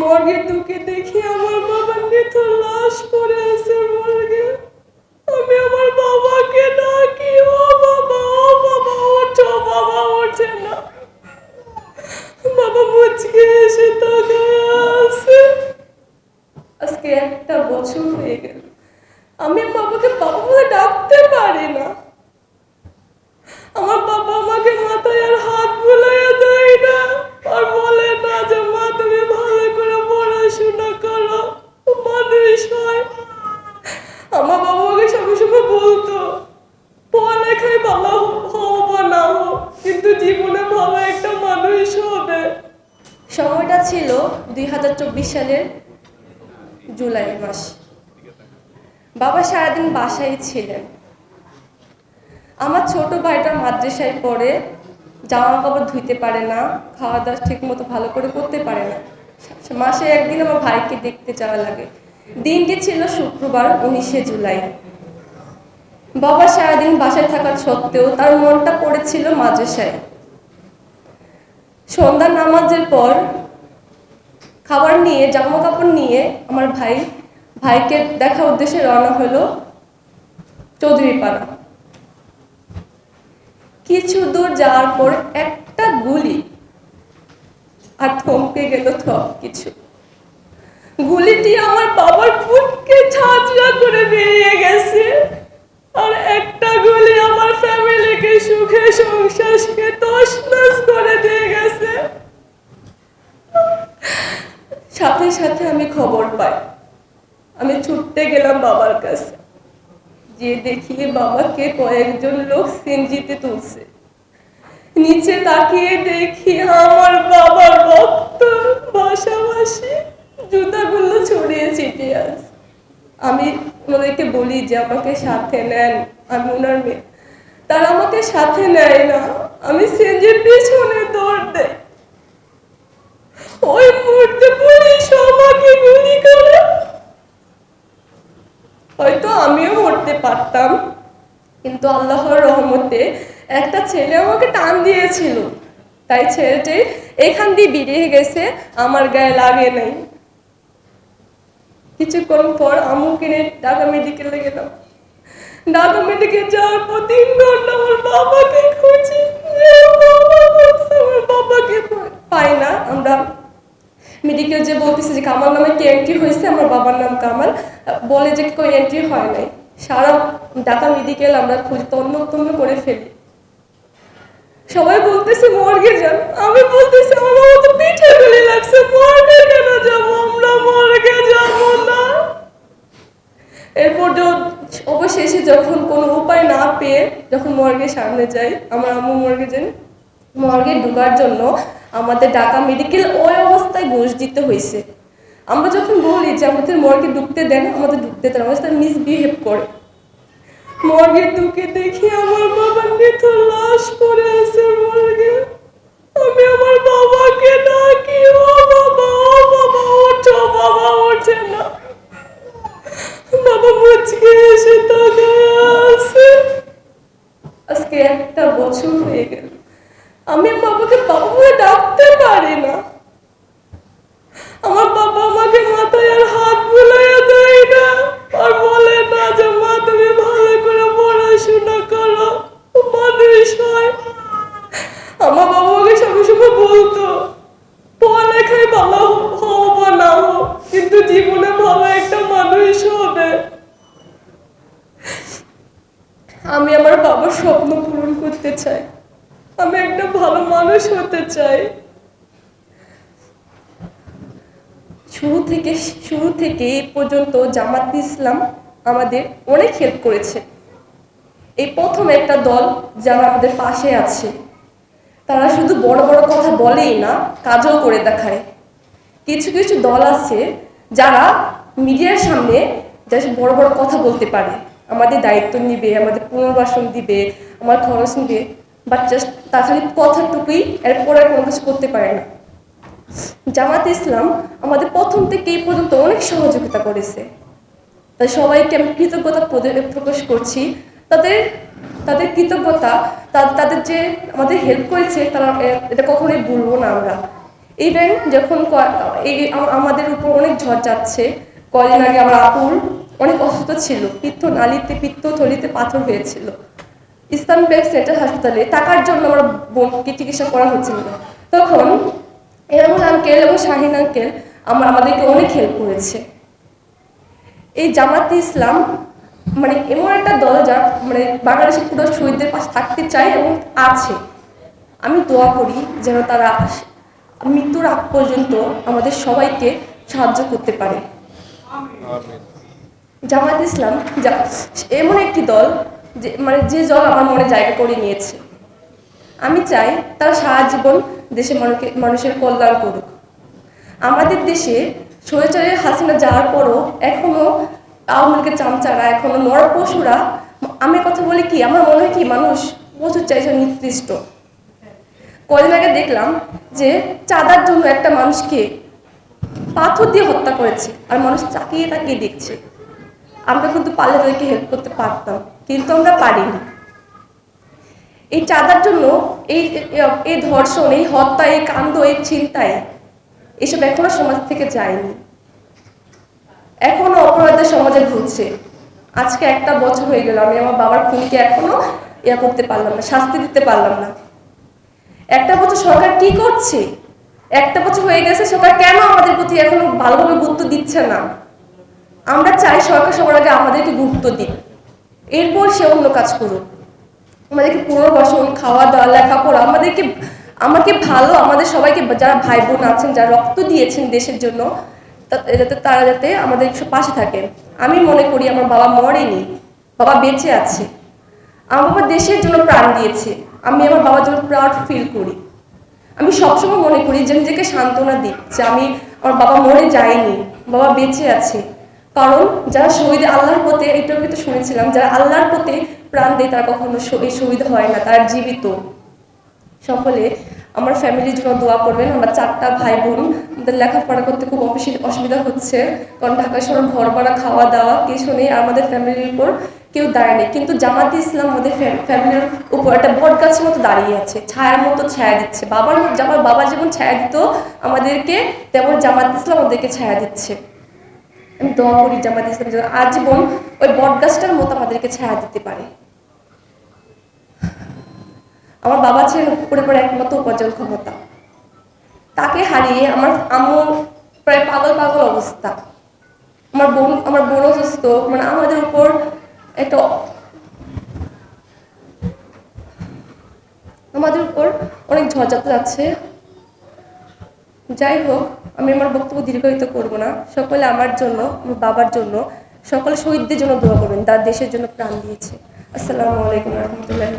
মর্গে ঢুকে দেখি আমার বাবার মৃত্যু লাশ পড়ে আছে মর্গে। আমি আমার বাবাকে ডাকি, ও বাবা ও বাবা, ওঠো, বাবা, ওঠে না। বাবা মুচকে এসে তাকায় আছে। আজকে একটা বছর হয়ে গেল। আমি বাবাকে বাবা বলে ডাকতে পারি না। আমার বাবা আমাকে মাথায় আর হাত বুলাইয়া দেয় না আর বলে না যে মা তুমি ভালো করে পড়াশোনা করো মানুষ হয় আমার বাবা আমাকে সঙ্গে সঙ্গে বলতো পড়ালেখায় ভালো হও বা না হও কিন্তু জীবনে ভালো একটা মানুষ হবে সময়টা ছিল দুই হাজার চব্বিশ সালের জুলাই মাস। বাবা সারাদিন বাসায় ছিলেন। আমার ছোট ভাইটা মাদ্রাসায় পড়ে জামা কাপড় ধুইতে পারে না খাওয়া দাওয়া ঠিক মতো ভালো করে করতে পারে না। মাসে একদিন আমার ভাইকে দেখতে যাওয়া লাগে। দিনটি ছিল শুক্রবার, উনিশে জুলাই। বাবা সারাদিন বাসায় থাকা সত্ত্বেও তার মনটা পড়েছিল মাদ্রাসায়। সন্ধ্যা নামাজের পর খাবার নিয়ে, জামা কাপড় নিয়ে আমার ভাই, ভাইকে দেখার উদ্দেশ্যে রওনা হলো চৌধুরীপাড়া। কিছু দূর যাওয়ার পর একটা গুলি আর থমকে গেল সব কিছু। গুলিটি আমার বাবার ফুটকে ঝাঁঝরা করে বেরিয়ে গেছে। আর একটা গুলি আমার ফ্যামিলিকে সুখে, সংসারকে তছনছ করে দিয়ে গেছে সাথে সাথে আমি খবর পাই। আমি ছুটতে গেলাম বাবার কাছে। যে দেখি বাবাকে কয়েকজন লোক সিনজিতে তুলছে। নিচে তাকিয়ে দেখি আমার বাবার রক্ত বাসাবাসি জুতাগুলো ছড়িয়ে ছিটিয়ে আছে। আমি ওনাদেরকে বলি যে আমাকে সাথে নেন, আমি ওনার মেয়ে। তারা আমাকে সাথে নেয় না। আমি সিনজির পিছনে দৌড় দেয় ওই মুহূর্তে পুলিশ আমাকে গুলি করে। হয়তো আমিও মরতে পারতাম, কিন্তু আল্লাহর রহমতে একটা ছেলে আমাকে টান দিয়েছিল। তাই ছেলেটি এখান দিয়ে বেরিয়ে গেছে, আমার গায়ে লাগে নাই। কিছুক্ষণ পর আমু কিনে ঢাকা মেডিকেলে গেলাম। ঢাকা মেডিকেল যাওয়ার পর তিন ঘণ্টা আমার বাবাকে খুঁজি? আমার বাবাকে পাই না, আমরা মেডিকেল যে বলতেছে যে কামাল নামে কি এন্ট্রি হয়েছে? আমার বাবার নাম কামাল। বলে যে কই এন্ট্রি হয় নাই। সারা ঢাকা মেডিকেল আমরা খুঁজি তন্ন তন্ন করে ফেলি। সবাই বলতেছে, মর্গে যান। আমি বলতেছি, আমার তো পিঠে গুলি লাগছে। মর্গে কেন যাব? আমরা মর্গে যাব না। এরপর অবশেষে যখন কোনো উপায় না পেয়ে যখন মর্গের সামনে যাই, আমার আম্মু মর্গে যান। মর্গে ঢোকার জন্য আমাদের ঢাকা মেডিকেল ওই অবস্থায় ঘুষ দিতে হয়েছে। আমরা যখন বলি যে আমাদের মর্গে ঢুকতে দেন আমাদের ঢুকতে দেন আমাদের মিসবিহেভ করে। মর্গে ঢুকে দেখি আমার বাবার মৃত্যু লাশ পড়ে আছে মর্গে। আমি আমার বাবাকে ডাকি, ও বাবা ও বাবা, ওঠো, বাবা, ওঠে না। বাবা মুচকে এসে তাকায় আছে। আজকে একটা বছর হয়ে গেল আমি বাবাকে বাবা বলে ডাকতে পারি না। আমার বাবা আমাকে মাথায় আর হাত বুলাইয়া দেয় না। আর বলে না যে, মা, তুমি ভালো করে পড়াশোনা করো। আমার বাবা আমাকে সঙ্গে বলতো, পড়ালেখায় ভালো হও বা না হও কিন্তু জীবনে ভালো একটা মানুষ হবে। আমি আমার বাবার স্বপ্ন পূরণ করতে চাই। আমি একটা ভালো মানুষ হতে চাই। শুরু থেকে শুরু থেকে এই পর্যন্ত জামাত ইসলাম আমাদের অনেক হেল্প করেছে। এই প্রথম একটা দল যারা আমাদের পাশে আছে, তারা শুধু বড় বড় কথা বলেই না, কাজও করে দেখায়। কিছু কিছু দল আছে যারা মিডিয়ার সামনে জাস্ট বড় বড় কথা বলতে পারে। আমাদের দায়িত্ব নিবে, আমাদের পুনর্বাসন দিবে, আমার খরচ নিবে বাট জাস্ট তার খালি কথাটুকুই এরপর কোনো কিছু করতে পারে না। জামাত ইসলাম আমাদের প্রথম থেকে এই পর্যন্ত অনেক সহযোগিতা করেছে। তাই সবাইকে আমি কৃতজ্ঞতা প্রকাশ করছি। তাদের তাদের কৃতজ্ঞতা তাদের যে আমাদের হেল্প করেছে, তারা এটা কখনোই ভুলবো না আমরা। ইভেন যখন এই আমাদের উপর অনেক ঝড় যাচ্ছে, কদিন আগে আমার আপুর অনেক অসুস্থ ছিল, পিত্ত নালিতে, পিত্ত থলিতে পাথর হয়েছিল। ইসলাম ব্যাগ সেন্টার হাসপাতালে টাকার জন্য আমার বোনকে চিকিৎসা করা হচ্ছিল তখন এরামুল আঙ্কেল এবং শাহিন আঙ্কেল আমার আমাদেরকে অনেক হেল্প করেছে। এই জামাতে ইসলাম মানে এমন একটা দল যা মানে বাংলাদেশের পুরো শহীদদের পাশে থাকতে চায় এবং আছে। আমি দোয়া করি যেন তারা মৃত্যুর আগ পর্যন্ত আমাদের সবাইকে সাহায্য করতে পারে। জামাত ইসলাম যা- এমন একটি দল যে মানে যে দল আমার মনে জায়গা করে নিয়েছে। আমি চাই তারা সারা জীবন মানুষকে মানুষের কল্যাণ করুক। আমাদের দেশে স্বৈরাচারী হাসিনা যাওয়ার পরও এখনও আওয়ামী লীগের চামচারা, এখনও নরপশুরা আমি কথা বলি কি, আমার মনে হয় কি, মানুষ প্রচুর চাইছে নিকৃষ্ট। কদিন আগে দেখলাম যে চাঁদার জন্য একটা মানুষকে পাথর দিয়ে হত্যা করেছে আর মানুষ তাকিয়ে তাকিয়ে দেখছে। আমরা কিন্তু পারলে তাদেরকে হেল্প করতে পারতাম, কিন্তু আমরা পারিনি। এই চাঁদার জন্য এই, এই- ধর্ষণ, এই হত্যা, এই কাণ্ড, এই চিন্তায় এসব এখনও সমাজ থেকে যায়নি। এখনও অপরাধের সমাজে ঘুরছে। আজকে একটা বছর হয়ে গেল, আমি আমার বাবার খুনিকে এখনও ইয়া করতে পারলাম না, শাস্তি দিতে পারলাম না। একটা বছর সরকার কি করছে? একটা বছর হয়ে গেছে, সরকার কেন আমাদের প্রতি এখনও ভালোভাবে গুরুত্ব দিচ্ছে না? আমরা চাই সরকার সবার আগে আমাদেরকে গুরুত্ব দিক। এরপর সে অন্য কাজ করুক। আমাদেরকে পুনর্বাসন খাওয়া দাওয়া, লেখাপড়া, আমাদেরকে, আমাকে ভালো, আমাদের সবাইকে, যারা ভাই বোন আছেন, যারা রক্ত দিয়েছেন দেশের জন্য যাতে তারা যাতে আমাদের পাশে থাকে আমি মনে করি আমার বাবা মরেনি, বাবা বেঁচে আছে। আমার বাবা দেশের জন্য প্রাণ দিয়েছে। আমি আমার বাবার জন্য প্রাউড ফিল করি। আমি সবসময় মনে করি যে নিজেকে সান্ত্বনা দিই যে আমি আমার বাবা মরে যায়নি, বাবা বেঁচে আছে। কারণ যারা শহীদ আল্লাহর পথে, এটাও কিন্তু শুনেছিলাম, যারা আল্লাহর পথে প্রাণ দেয় তার কখনো শহীদ শহীদ হয় না, তার জীবিত। সকলে, আমার ফ্যামিলির জন্য দোয়া করবেন। আমরা চারটা ভাই বোন আমাদের লেখাপড়া করতে খুব অসুবিধা হচ্ছে। কারণ ঢাকা শহর ঘর ভাড়া খাওয়া দাওয়া কিছু নেই আমাদের ফ্যামিলির উপর কেউ দাঁড়ায় নেই। কিন্তু জামাতে ইসলাম আমাদের ফ্যা- ফ্যামিলির উপর একটা বট গাছের মতো দাঁড়িয়ে আছে, ছায়ার মতো ছায়া দিচ্ছে। বাবার, আমার বাবা যেমন ছায়া দিত, আমাদেরকে তেমন জামাত ইসলাম আমাদেরকে ছায়া দিচ্ছে। আমি দোয়া করি জামাত ইসলাম যেন আজীবন ওই বট গাছটার মতো আমাদেরকে ছায়া দিতে পারে। আমার বাবা ছিলেন পরিবারের একমাত্র উপার্জন ক্ষমতা। তাকে হারিয়ে আমার আম্মু প্রায় পাগল পাগল অবস্থা। আমার বোন আমার বোন অসুস্থ মানে আমাদের উপর একটা আমাদের উপর অনেক ঝড়ঝাপটা যাচ্ছে যাই হোক আমি আমার বক্তব্য দীর্ঘায়িত করব না। সকলে আমার জন্য, আমার বাবার জন্য, সকলে শহীদদের জন্য দোয়া করবেন, তার দেশের জন্য প্রাণ দিয়েছে। আসসালামু আলাইকুম রহমতুল্লাহ